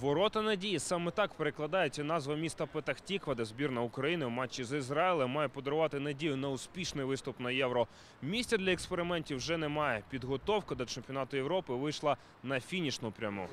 Ворота надії саме так перекладається назва міста Петахтіква, де збірна України у матчі з Ізраїлем має подарувати надію на успішний виступ на євро. Місця для експериментів вже немає. Підготовка до чемпіонату Європи вийшла на фінішну пряму.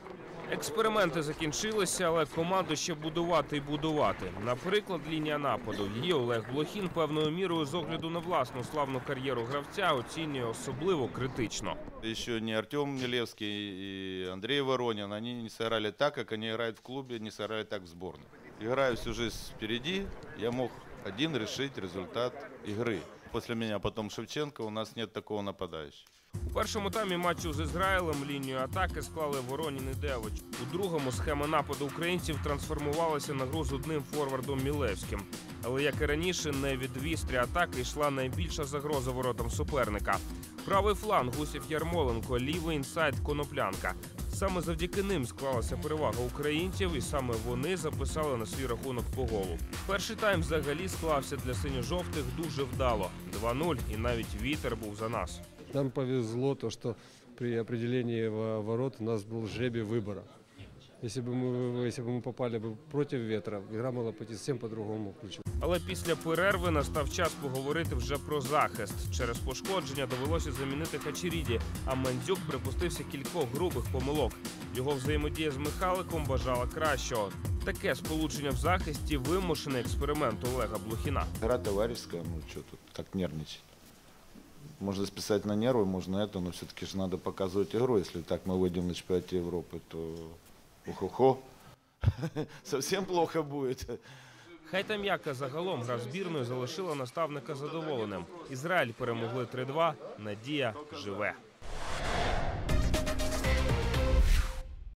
Експерименти закінчилися, але команду ще будувати і будувати. Наприклад, лінія нападу. Її Олег Блохін певною мірою з огляду на власну славну кар'єру гравця оцінює особливо критично Еще не Артем Милевский и Андрей Воронин, они не сыграли так, как они играют в клубе, не сыграли так в сборной. Играю всю жизнь впереди, я мог один решить результат игры. После меня потом Шевченко, у нас нет такого нападающего. У першому таймі матчу з Ізраїлем лінію атаки склали Воронін і Девич. У другому схема нападу українців трансформувалася на гру з одним форвардом Мілевським. Але як і раніше, не від вістрі атаки йшла найбільша загроза воротам суперника. Правий фланг Гусів Ярмоленко, лівий інсайд Коноплянка. Саме завдяки ним склалася перевага українців, і саме вони записали на свій рахунок по голу. Перший тайм взагалі склався для синьо-жовтих дуже вдало. 2-0, і навіть вітер був за нас. Нам повезло то, що при определенні ворот у нас був жебі выбора. Если бы мы, если бы мы попали бы против ветра, игра могла пойти совсем по другому ключу. Але після перерви настав час поговорити вже про захист. Через пошкодження довелося замінити Хачеріді, а Мандзюк припустився кількох грубих помилок. Його взаємодія з Михайликом бажала кращого. Таке сполучення в захисті вимушений експеримент Олега Блохіна. Игра товарищеская, ну что тут так нервничать. Можно списать на нервы, можно это, но все-таки же надо показывать игру. Если так мы выйдем на чемпионате Европы, то ухо совсем плохо буде. Хай там яка загалом гра збірною залишила наставника задоволеним. Ізраїль перемогли 3-2. Надія живе.